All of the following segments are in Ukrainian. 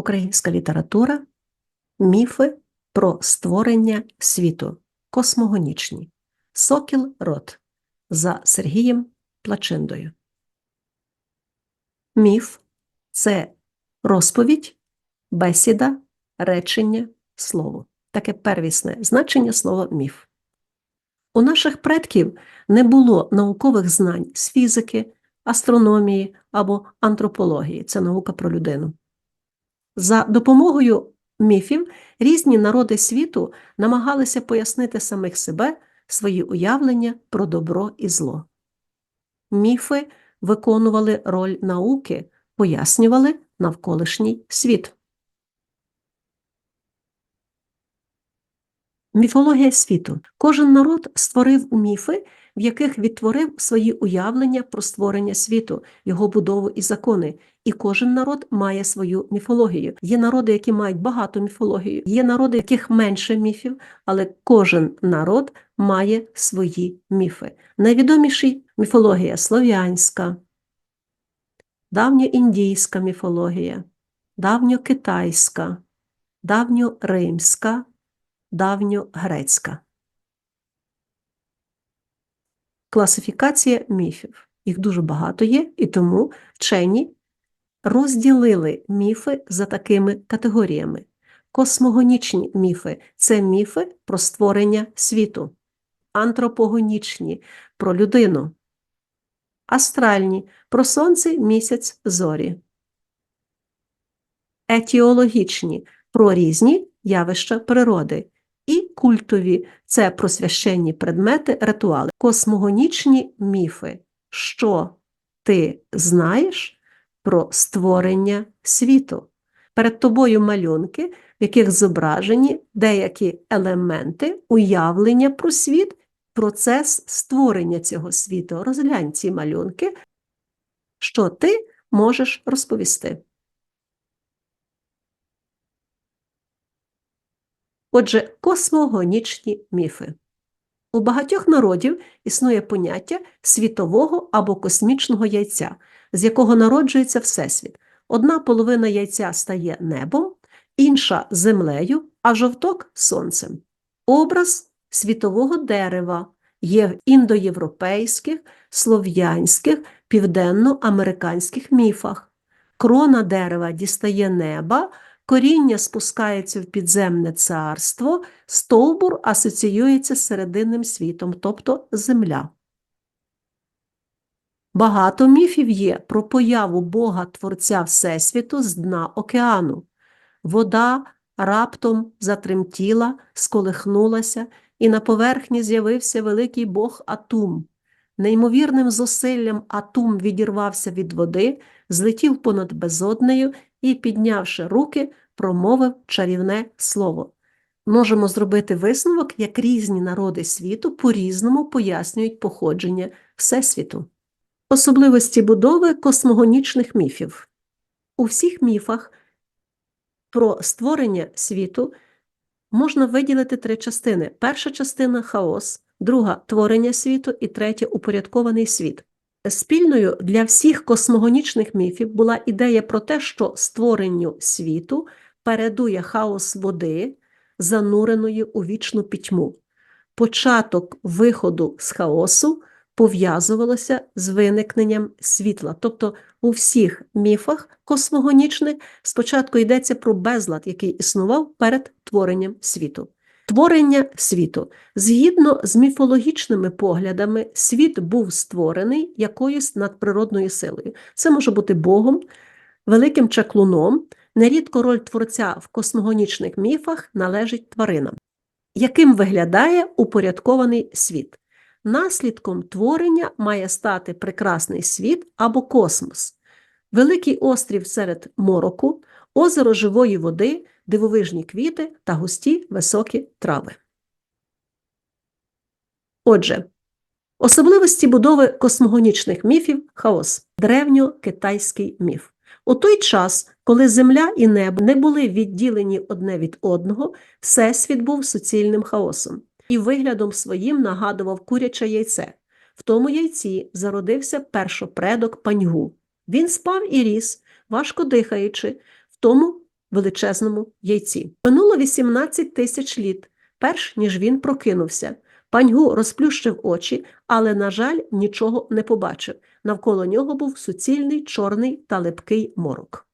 Українська література, міфи про створення світу, космогонічні, Сокіл Рот за Сергієм Плачиндою. Міф це розповідь, бесіда, речення, слово. Таке первісне значення слова міф. У наших предків не було наукових знань з фізики, астрономії або антропології це наука про людину. За допомогою міфів різні народи світу намагалися пояснити самих себе свої уявлення про добро і зло. Міфи виконували роль науки, пояснювали навколишній світ. Міфологія світу. Кожен народ створив міфи, в яких відтворив свої уявлення про створення світу, його будову і закони. І кожен народ має свою міфологію. Є народи, які мають багато міфології, є народи, яких менше міфів, але кожен народ має свої міфи. Найвідоміші міфологія слов'янська, давньоіндійська міфологія, давньокитайська, давньоримська, давньогрецька. Класифікація міфів. Їх дуже багато є, і тому вчені розділили міфи за такими категоріями. Космогонічні міфи це міфи про створення світу, антропогонічні про людину, астральні про сонце, місяць, зорі, етіологічні про різні явища природи, і культові це про священні предмети, ритуали, космогонічні міфи. Що ти знаєш про створення світу? Перед тобою малюнки, в яких зображені деякі елементи уявлення про світ, процес створення цього світу. Розглянь ці малюнки, що ти можеш розповісти. Отже, космогонічні міфи. У багатьох народів існує поняття світового або космічного яйця, з якого народжується Всесвіт. Одна половина яйця стає небом, інша землею, а жовток сонцем. Образ світового дерева є в індоєвропейських, слов'янських, південноамериканських міфах. Крона дерева дістає неба, коріння спускається в підземне царство, стовбур асоціюється з серединним світом, тобто земля. Багато міфів є про появу Бога Творця Всесвіту з дна океану. Вода раптом затремтіла, сколихнулася, і на поверхні з'явився великий Бог Атум. Неймовірним зусиллям Атум відірвався від води, злетів понад безоднею і, піднявши руки, промовив чарівне слово. Можемо зробити висновок, як різні народи світу по-різному пояснюють походження Всесвіту. Особливості будови космогонічних міфів. У всіх міфах про створення світу можна виділити три частини. Перша частина хаос, друга творення світу і третя упорядкований світ. Спільною для всіх космогонічних міфів була ідея про те, що створенню світу передує хаос води, зануреної у вічну пітьму. Початок виходу з хаосу пов'язувалося з виникненням світла. Тобто у всіх міфах космогонічних спочатку йдеться про безлад, який існував перед творенням світу. Творення світу. Згідно з міфологічними поглядами, світ був створений якоюсь надприродною силою. Це може бути Богом, великим чаклуном. Нерідко роль творця в космогонічних міфах належить тваринам. Яким виглядає упорядкований світ? Наслідком творення має стати прекрасний світ або космос, великий острів серед мороку, озеро живої води, дивовижні квіти та густі високі трави. Отже, особливості будови космогонічних міфів хаос древньокитайський міф. У той час, коли земля і небо не були відділені одне від одного, всесвіт був суцільним хаосом і виглядом своїм нагадував куряче яйце. В тому яйці зародився першопредок паньгу. Він спав і ріс, важко дихаючи, тому величезному яйці. Минуло 18 тисяч літ, перш ніж він прокинувся. Паньгу розплющив очі, але, на жаль, нічого не побачив. Навколо нього був суцільний, чорний та липкий морок.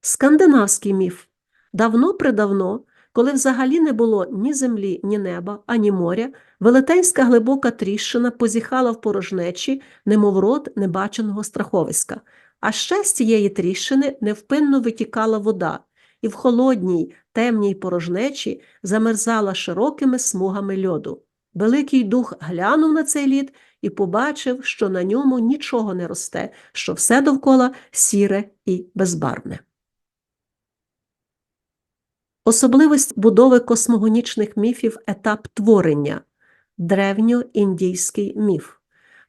Скандинавський міф. Давно-предавно, коли взагалі не було ні землі, ні неба, ані моря, велетенська глибока тріщина позіхала в порожнечі, немов рот небаченого страховиська. А ще з цієї тріщини невпинно витікала вода, і в холодній, темній порожнечі замерзала широкими смугами льоду. Великий дух глянув на цей лід і побачив, що на ньому нічого не росте, що все довкола сіре і безбарвне. Особливість будови космогонічних міфів етап творення древньоіндійський міф.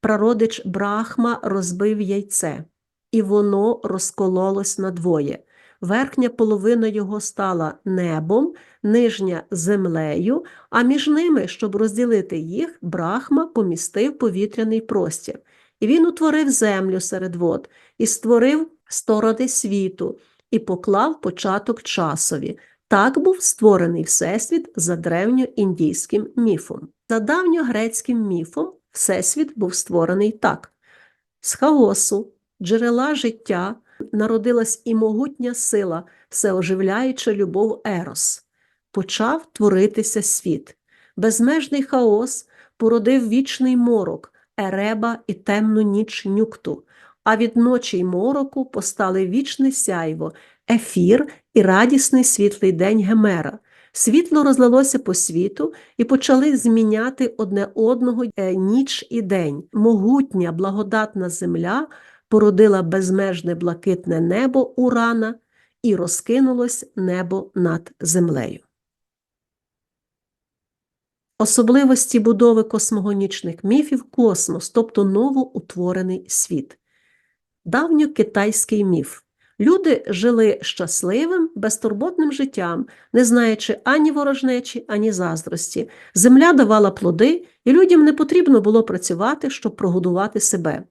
Прародич Брахма розбив яйце, і воно розкололось надвоє. Верхня половина його стала небом, нижня землею, а між ними, щоб розділити їх, Брахма помістив повітряний простір. І він утворив землю серед вод, і створив сторони світу, і поклав початок часові. Так був створений Всесвіт за древньоіндійським міфом. За давньогрецьким міфом Всесвіт був створений так: з хаосу, джерела життя народилась і могутня сила, всеоживляюча любов Ерос. Почав творитися світ. Безмежний хаос породив вічний морок, ереба і темну ніч нюкту, а від ночі й мороку постали вічне сяйво, ефір і радісний світлий день Гемера. Світло розлилося по світу і почали зміняти одне одного е, ніч і день. Могутня, благодатна земля породила безмежне блакитне небо урана і розкинулось небо над землею. Особливості будови космогонічних міфів космос, тобто новоутворений світ. Давньокитайський міф. Люди жили щасливим, безтурботним життям, не знаючи ані ворожнечі, ані заздрості. Земля давала плоди, і людям не потрібно було працювати, щоб прогодувати себе.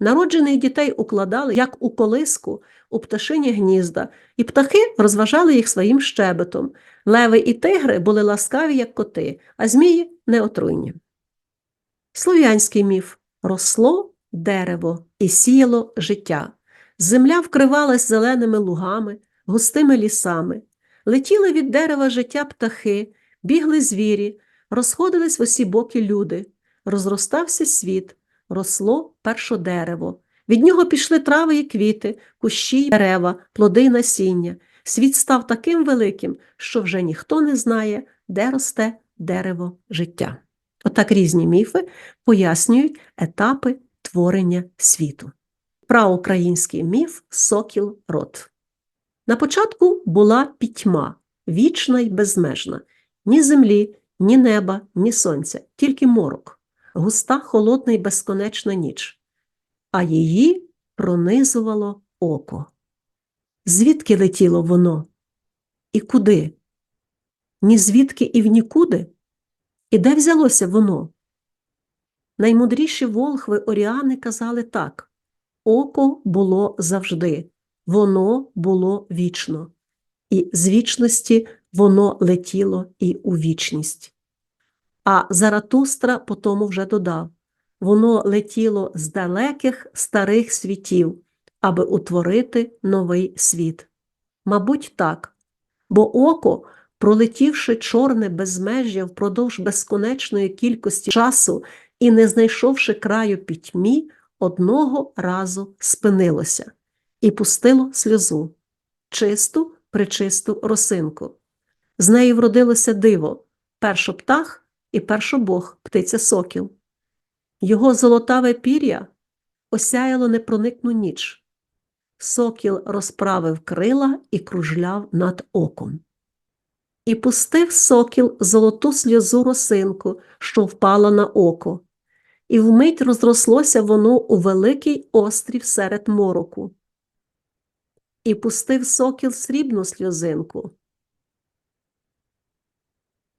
Народжених дітей укладали, як у колиску, у пташині гнізда, і птахи розважали їх своїм щебетом. Леви і тигри були ласкаві, як коти, а змії неотруйні. Слов'янський міф росло дерево і сіяло життя. Земля вкривалась зеленими лугами, густими лісами, летіли від дерева життя птахи, бігли звірі, розходились в усі боки люди, розростався світ, росло першодерево. Від нього пішли трави і квіти, кущі й дерева, плоди й насіння. Світ став таким великим, що вже ніхто не знає, де росте дерево життя. Отак різні міфи пояснюють етапи творення світу праукраїнський міф Сокіл Рот. На початку була пітьма, вічна й безмежна, ні землі, ні неба, ні сонця, тільки морок, густа, холодна й безконечна ніч, а її пронизувало око. Звідки летіло воно? І куди? Ні звідки і в нікуди? І де взялося воно? Наймудріші волхви Оріани казали так Око було завжди, воно було вічно, і з вічності воно летіло і у вічність. А Заратустра потому вже додав воно летіло з далеких старих світів, аби утворити новий світ. Мабуть, так, бо око, пролетівши чорне безмежжя впродовж безконечної кількості часу і не знайшовши краю пітьмі, одного разу спинилося і пустило сльозу, чисту, причисту росинку. З неї вродилося диво першо птах і першобог птиця сокіл. Його золотаве пір'я осяяло непроникну ніч. Сокіл розправив крила і кружляв над оком. І пустив сокіл золоту сльозу росинку, що впала на око, і вмить розрослося воно у великий острів серед мороку. І пустив сокіл срібну сльозинку.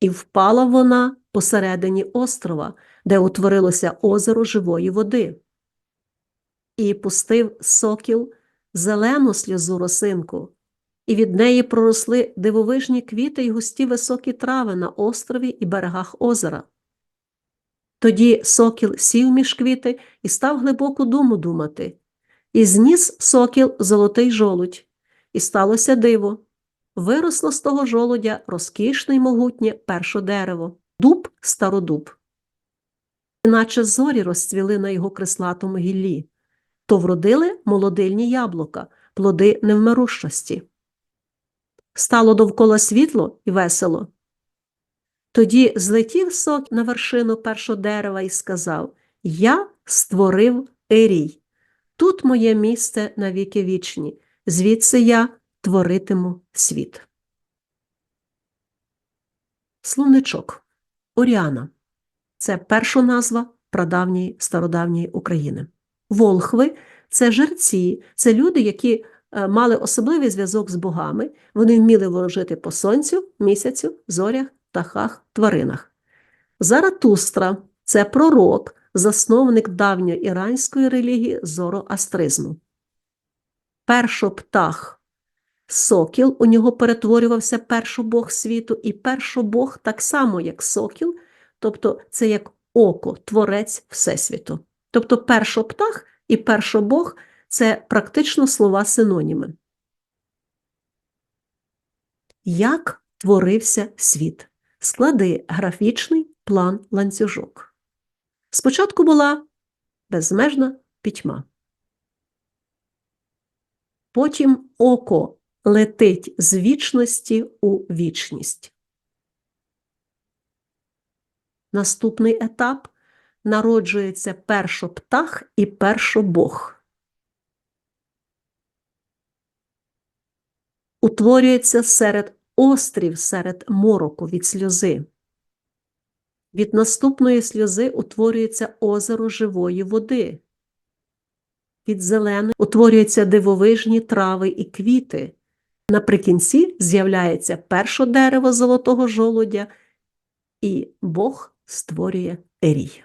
І впала вона посередині острова, де утворилося озеро живої води. І пустив сокіл зелену сльозу росинку, і від неї проросли дивовижні квіти й густі високі трави на острові і берегах озера. Тоді сокіл сів між квіти і став глибоку думу думати. І зніс сокіл золотий жолудь, і сталося диво. Виросло з того жолудя розкішне й могутнє перше дерево, дуб стародуб. Іначе зорі розцвіли на його креслатому гіллі, то вродили молодильні яблука, плоди невмирущості. Стало довкола світло і весело. Тоді злетів сок на вершину першого дерева і сказав Я створив Ерій. Тут моє місце на віки вічні, звідси я творитиму світ. Словничок Оріана це перша назва прадавньої стародавньої України. Волхви це жерці, це люди, які е, мали особливий зв'язок з богами, вони вміли ворожити по сонцю, місяцю, зорях, птахах, тваринах. Заратустра це пророк, засновник давньоіранської релігії зороастризму. Першоптах сокіл, у нього перетворювався першобог світу, і першобог так само, як сокіл, тобто це як око, творець Всесвіту. Тобто першоптах і першобог це практично слова синоніми. Як творився світ? Склади графічний план ланцюжок. Спочатку була безмежна пітьма. Потім око летить з вічності у вічність. Наступний етап народжується першоптах і першобог. Утворюється серед острів серед мороку від сльози. Від наступної сльози утворюється озеро живої води. Від зеленої утворюються дивовижні трави і квіти. Наприкінці з'являється перше дерево золотого жолудя, і Бог створює Ерій.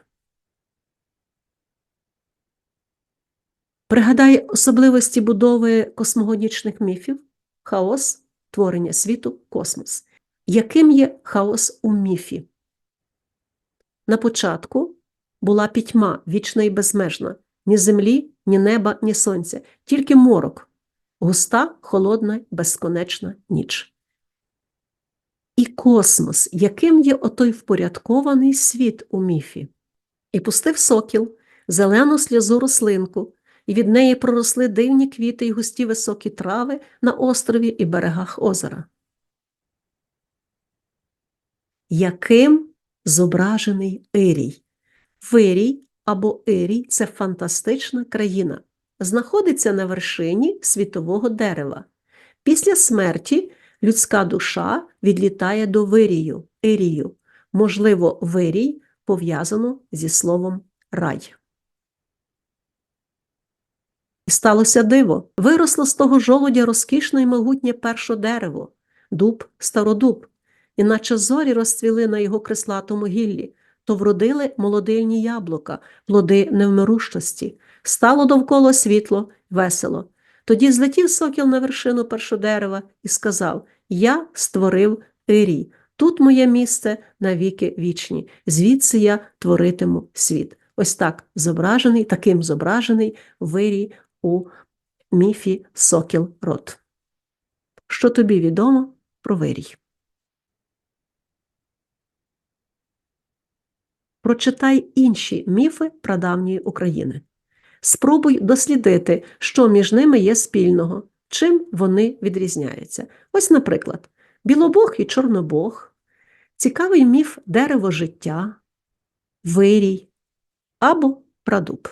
Пригадай особливості будови космогонічних міфів, хаос, творення світу, космос. Яким є хаос у міфі? На початку була пітьма вічна і безмежна, ні землі, ні неба, ні сонця, тільки морок, густа, холодна, безконечна ніч. І космос, яким є отой впорядкований світ у міфі, і пустив сокіл, зелену сльозу рослинку, і від неї проросли дивні квіти й густі високі трави на острові і берегах озера. Яким зображений Ерій? Вирій або Ерій це фантастична країна, знаходиться на вершині світового дерева. Після смерті людська душа відлітає до вирію, Ерію. Можливо, вирій пов'язано зі словом рай. І сталося диво. Виросло з того жолудя розкішне й могутнє перше дерево, дуб, стародуб, іначе зорі розцвіли на його креслатому гіллі, то вродили молодильні яблука, плоди невмирущості. Стало довкола світло, весело. Тоді злетів сокіл на вершину першодерева і сказав Я створив Ірій. Тут моє місце на віки вічні, звідси я творитиму світ. Ось так зображений, таким зображений вирій у міфі Сокіл Рот. Що тобі відомо про вирій? Прочитай інші міфи прадавньої України. Спробуй дослідити, що між ними є спільного, чим вони відрізняються. Ось, наприклад, білобог і чорнобог, цікавий міф дерево життя, вирій або прадуб.